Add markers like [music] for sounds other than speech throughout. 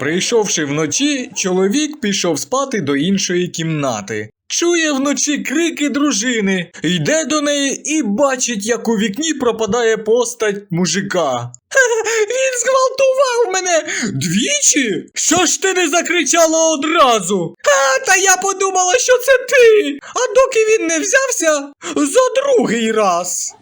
Прийшовши вночі, чоловік пішов спати до іншої кімнати. Чує вночі крики дружини, йде до неї і бачить, як у вікні пропадає постать мужика. Він зґвалтував мене двічі. Що ж ти не закричала одразу? А, та я подумала, що це ти. А доки він не взявся за другий раз.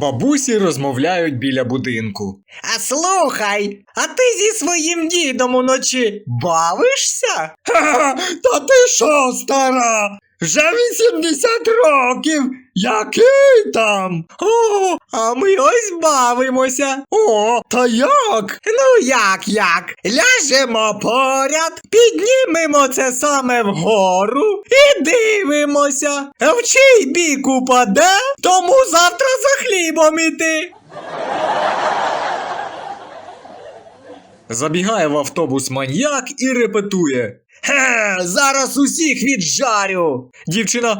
Бабусі розмовляють біля будинку. А слухай, а ти зі своїм дідом уночі бавишся? Ха, Та ти що, стара? Вже 80 років. Який там? О, а ми ось бавимося. О, та як? Ну як як? Ляжемо поряд, піднімемо це саме вгору і дивимося. В чий бік упаде, тому завтра за хлібом іти. Забігає в автобус маньяк і репетує. Хе, зараз усіх віджарю. Дівчина, «А,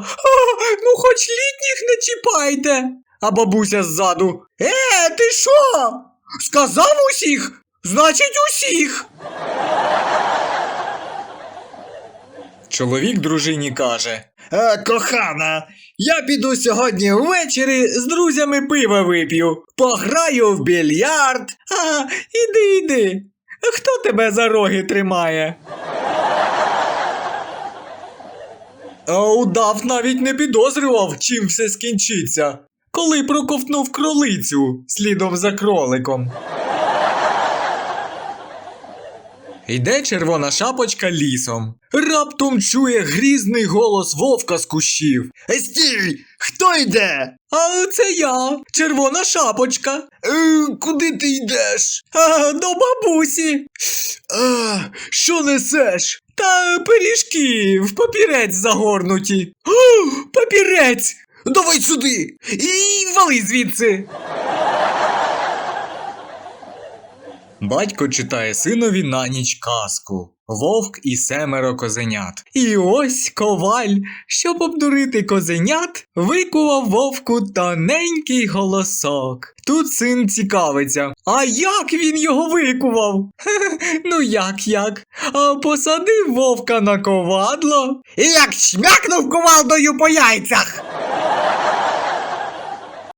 ну хоч літніх не чіпайте. А бабуся ззаду. Е, ти що? Сказав усіх? Значить усіх. Чоловік дружині каже: е, Кохана, я піду сьогодні ввечері з друзями пива вип'ю, пограю в більярд. А, іди, іди. Хто тебе за роги тримає? Удав навіть не підозрював, чим все скінчиться, коли проковтнув кролицю слідом за кроликом. Йде червона шапочка лісом. Раптом чує грізний голос вовка з кущів. Стій! Хто йде? А це я, червона шапочка. Е, куди ти йдеш? А, до бабусі. А, що несеш? Та пиріжки в папірець загорнуті. О, папірець! Давай сюди! І вали звідси. Батько читає синові на ніч казку. Вовк і семеро козенят. І ось коваль, щоб обдурити козенят, викував вовку тоненький голосок. Тут син цікавиться. А як він його викував? [laughs] Ну як як? А посадив вовка на ковадло. І як шмякнув кувалдою по яйцях.